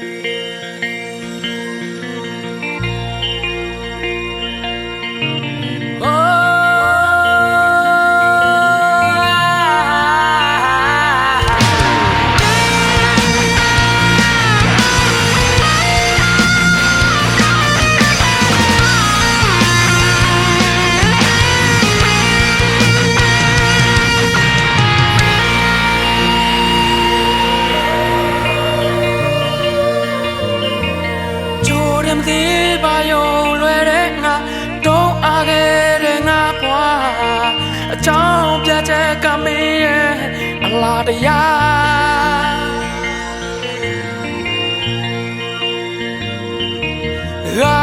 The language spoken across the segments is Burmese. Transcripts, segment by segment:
Música ရရာ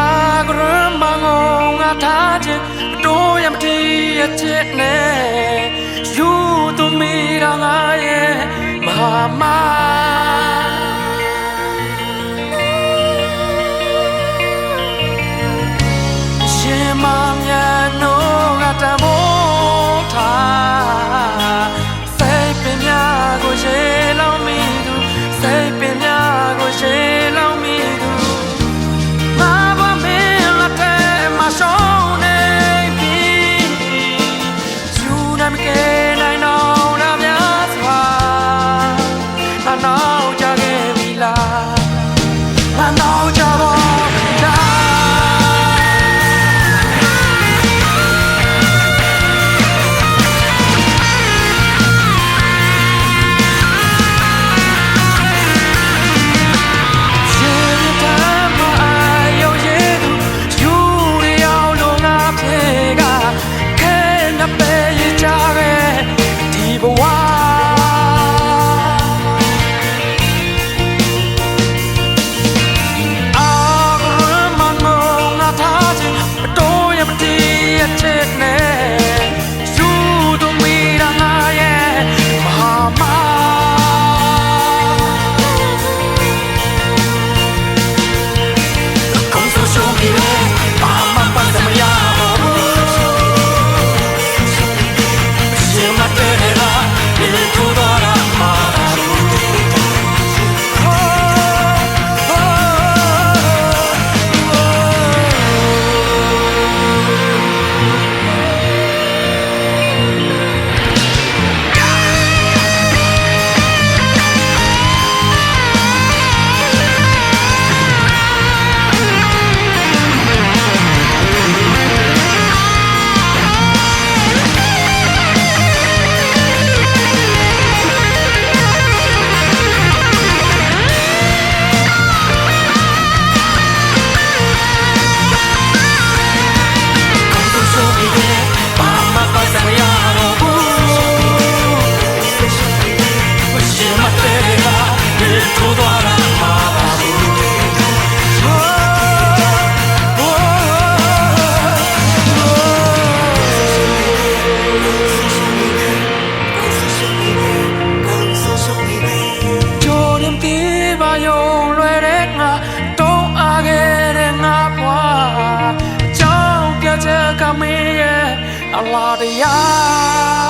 ဂရမငုံငါထားခြင်းတို့ရမတီရချစ်နဲ့ယူသူမီရာငါရဲ့မဟာမာ Hoje ele aumenta Sempre အလားတရား